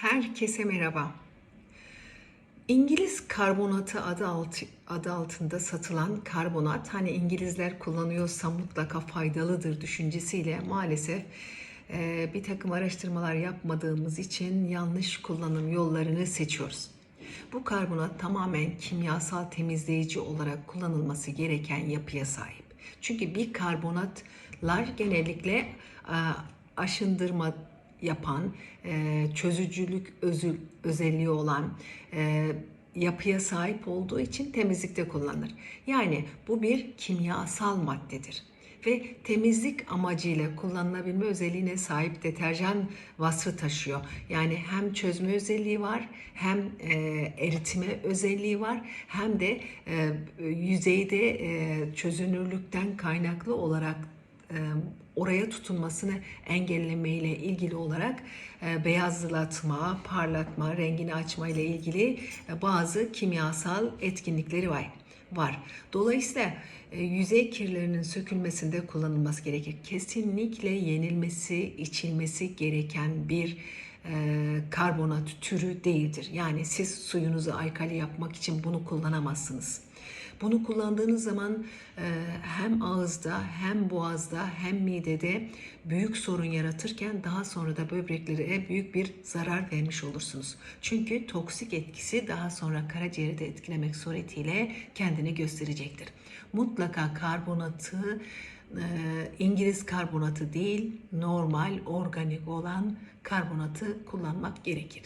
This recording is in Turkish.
Herkese merhaba. İngiliz karbonatı adı, altı, adı altında satılan karbonat, hani İngilizler kullanıyorsa mutlaka faydalıdır düşüncesiyle maalesef e, bir takım araştırmalar yapmadığımız için yanlış kullanım yollarını seçiyoruz. Bu karbonat tamamen kimyasal temizleyici olarak kullanılması gereken yapıya sahip. Çünkü bir karbonatlar genellikle e, aşındırma yapan, e, çözücülük özü, özelliği olan e, yapıya sahip olduğu için temizlikte kullanılır. Yani bu bir kimyasal maddedir ve temizlik amacıyla kullanılabilme özelliğine sahip deterjan vasfı taşıyor. Yani hem çözme özelliği var, hem e, eritme özelliği var, hem de e, yüzeyde e, çözünürlükten kaynaklı olarak oraya tutunmasını engellemeyle ilgili olarak e, beyazlatma, parlatma, rengini açma ile ilgili e, bazı kimyasal etkinlikleri var. Var. Dolayısıyla e, yüzey kirlerinin sökülmesinde kullanılması gerekir. Kesinlikle yenilmesi, içilmesi gereken bir karbonat türü değildir. Yani siz suyunuzu alkali yapmak için bunu kullanamazsınız. Bunu kullandığınız zaman e, hem ağızda hem boğazda hem midede büyük sorun yaratırken daha sonra da böbreklere büyük bir zarar vermiş olursunuz. Çünkü toksik etkisi daha sonra karaciğeri de etkilemek suretiyle kendini gösterecektir. Mutlaka karbonatı e, İngiliz karbonatı değil normal organik olan karbonatı kullanmak gerekir.